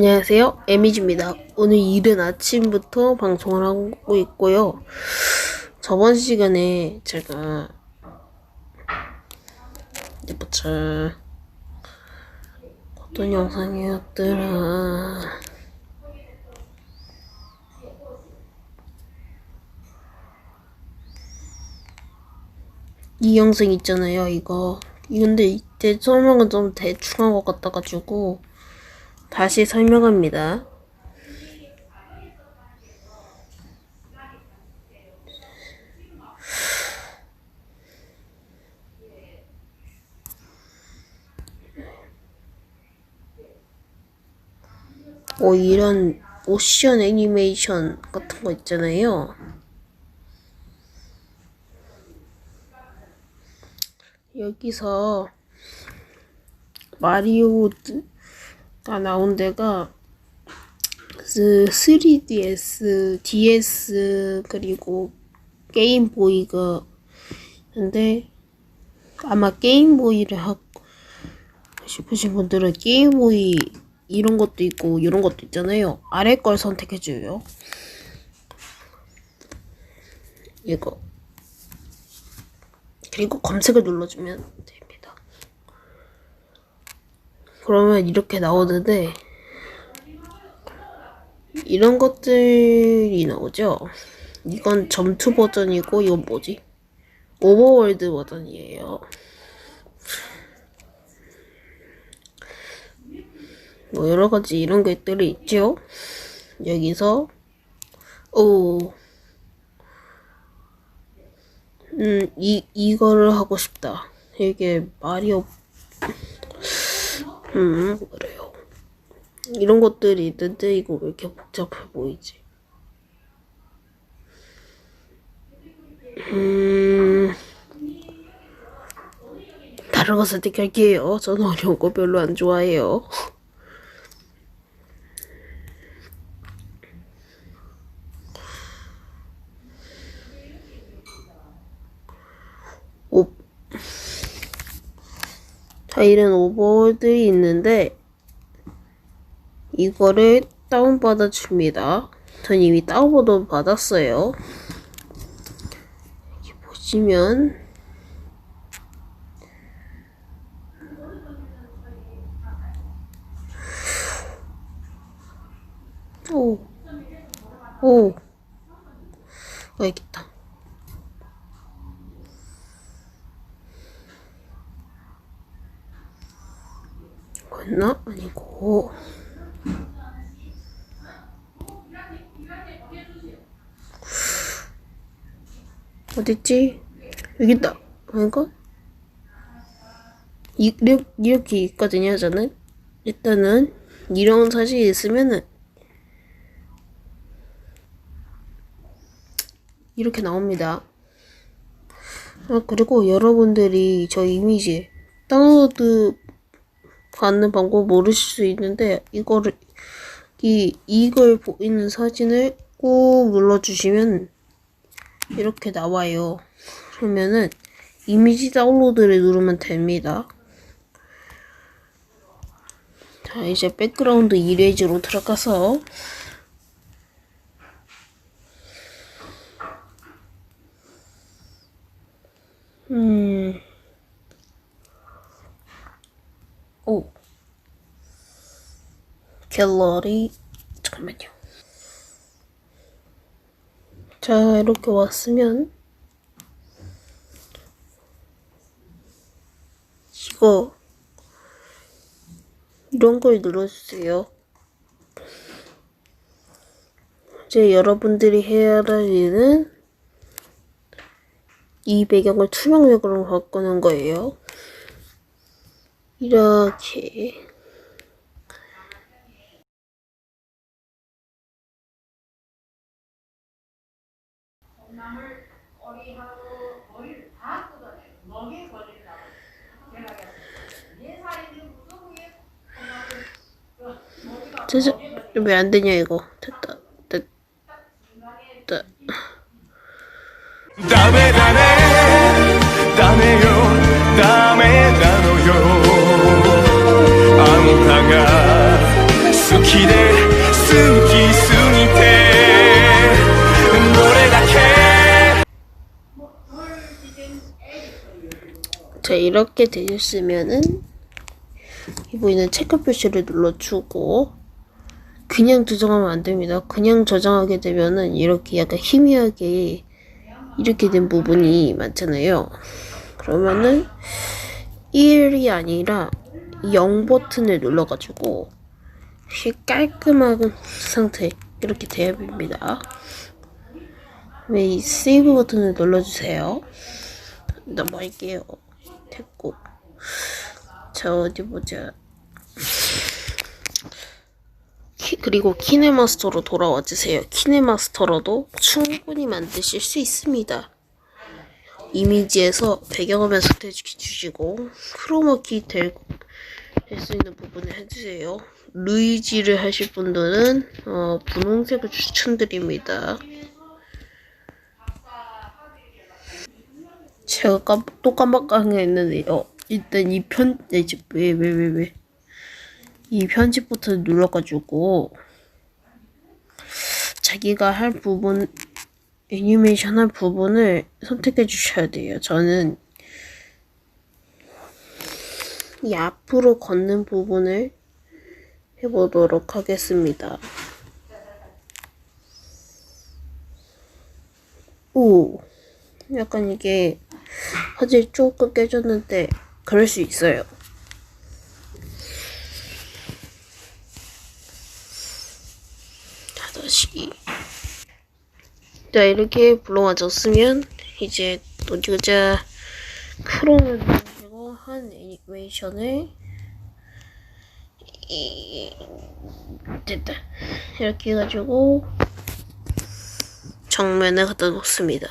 안녕하세요. 에미지입니다. 오늘 이른 아침부터 방송을 하고 있고요. 저번 시간에 제가 보자. 어떤 영상이었더라. 이 영상 있잖아요, 이거. 이 근데 이때 설명은 좀 대충한 것 같아가지고 다시 설명합니다. 오, 이런 오션 애니메이션 같은 거 있잖아요. 여기서 마리오 가 나온 데가 그 3DS, DS 그리고 게임보이가 있는데 아마 게임보이를 하고 싶으신 분들은 게임보이 이런 것도 있고 이런 것도 있잖아요. 아래 걸 선택해줘요. 이거 그리고 검색을 눌러주면 됩니다. 그러면 이렇게 나오는데 이런 것들이 나오죠. 이건 점투 버전이고 이건 뭐지? 오버월드 버전이에요. 뭐 여러 가지 이런 것들이 있죠. 여기서 오 음, 이, 이거를 하고 싶다. 이게 말이 없, 음, 그래요. 이런 것들이 있는데, 이거 왜 이렇게 복잡해 보이지? 음, 다른 거 선택할게요. 저는 어려운 거 별로 안 좋아해요. 오, 파일은 오버월드이 있는데 이거를 다운받아 줍니다. 전 이미 다운받아 받았어요. 보시면 오, 오, 어, 여기 있다. 맞나? 아니고. 어딨지? 여기 있다. 아닌가? 이, 이렇게, 있거든요, 저는. 일단은, 이런 사실이 있으면은, 이렇게 나옵니다. 아, 그리고 여러분들이 저 이미지 다운로드 받는 방법 모르실 수 있는데 이거를 이 이걸 보이는 사진을 꾹 눌러주시면 이렇게 나와요. 그러면은 이미지 다운로드를 누르면 됩니다. 자 이제 백그라운드 이레이즈로 들어가서 음. 오. 갤러리. 잠깐만요. 자, 이렇게 왔으면, 이거, 이런 걸 눌러주세요. 이제 여러분들이 해야 할 일은, 이 배경을 투명백으로 바꾸는 거예요. 이렇게 남을 어리하고 머리를 다 왜안 되냐 이거. 됐다. 됐다 아. 다음에 다음에 다음에요 이렇게 되셨으면은 이 보이는 체크 표시를 눌러주고 그냥 저장하면 안 됩니다. 그냥 저장하게 되면은 이렇게 약간 희미하게 이렇게 된 부분이 많잖아요. 그러면은 1이 아니라 0 버튼을 눌러가지고 깔끔한 상태 이렇게 돼야 됩니다. 네, 이 세이브 버튼을 눌러주세요. 넘어갈게요. 됐고. 자, 어디 보자. 키, 그리고 키네마스터로 돌아와 주세요. 키네마스터로도 충분히 만드실 수 있습니다. 이미지에서 배경화면 선택해 주시고 크로마키 될 수 있는 부분을 해주세요. 루이지를 하실 분들은 어, 분홍색을 추천드립니다. 제가 깜, 또 깜빡하게 했는데요. 일단 이 편, 네, 이제 왜, 왜, 왜, 왜. 이 편집 버튼 눌러가지고, 자기가 할 부분, 애니메이션 할 부분을 선택해 주셔야 돼요. 저는 이 앞으로 걷는 부분을 해보도록 하겠습니다. 오, 약간 이게 화질 조금 깨졌는데 그럴 수 있어요. 자, 다시. 자, 이렇게 불러와줬으면 이제 또 여자 크롬을 누르시고 한 애니메이션을 이... 됐다. 이렇게 해가지고 정면에 갖다 놓습니다.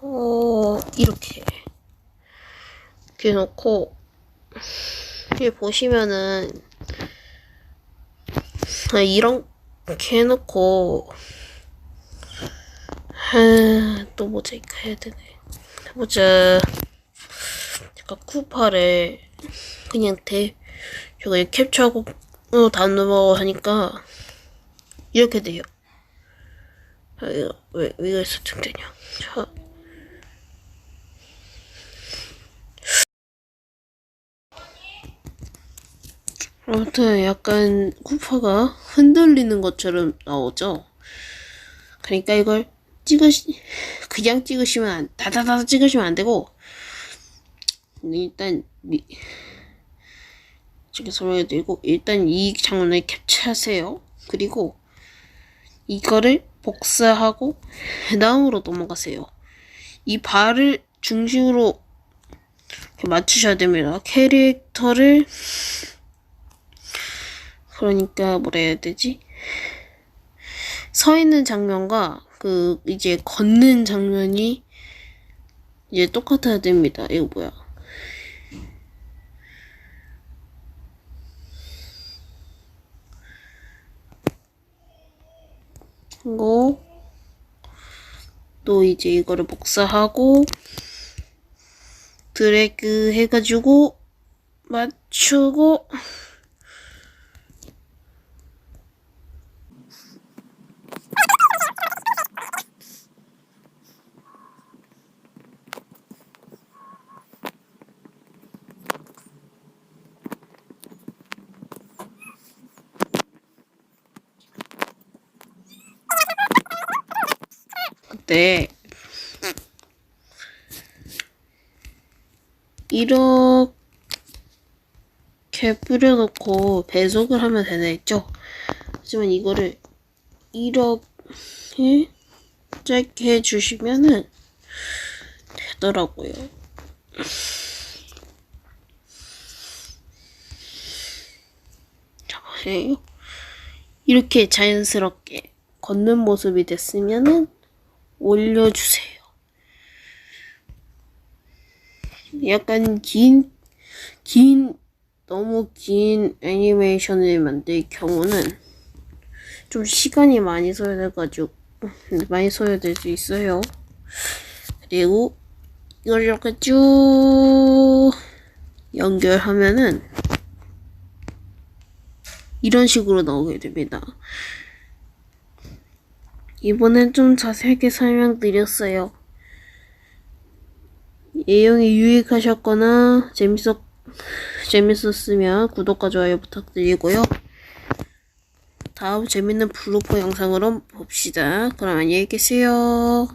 어, 이렇게. 이렇게 놓고, 여기 보시면은, 아, 이렇게 해놓고, 아, 또 모자이크 해야 되네. 보자. 잠깐 쿠파를 그냥 대, 저거 캡처하고, 어, 다운로드 하니까, 이렇게 돼요. 아, 이거, 왜, 왜 이거 설정되냐. 자. 아무튼 약간 쿠파가 흔들리는 것처럼 나오죠. 그러니까 이걸 찍으시 그냥 찍으시면 안, 다다다 찍으시면 안 되고 일단 미, 저기 설명해 드리고 일단 이 장면을 캡처하세요. 그리고 이거를 복사하고 다음으로 넘어가세요. 이 발을 중심으로 맞추셔야 됩니다. 캐릭터를 그러니까 뭐라 해야 되지? 서 있는 장면과 그 이제 걷는 장면이 이제 똑같아야 됩니다. 이거 뭐야? 이거 또 이제 이거를 복사하고 드래그 해가지고 맞추고 그 때 이렇게 뿌려놓고 배속을 하면 되나 했죠? 하지만 이거를 이렇게 짧게 해주시면은 되더라고요. 이렇게 자연스럽게 걷는 모습이 됐으면은 올려주세요. 약간 긴, 긴, 너무 긴 애니메이션을 만들 경우는 좀 시간이 많이 소요돼가지고, 많이 소요될 수 있어요. 그리고 이걸 이렇게 쭉 연결하면은 이런 식으로 나오게 됩니다. 이번엔 좀 자세하게 설명드렸어요. 내용이 유익하셨거나 재밌었, 재밌었으면 구독과 좋아요 부탁드리고요. 다음 재밌는 블로퍼 영상으로 봅시다. 그럼 안녕히 계세요.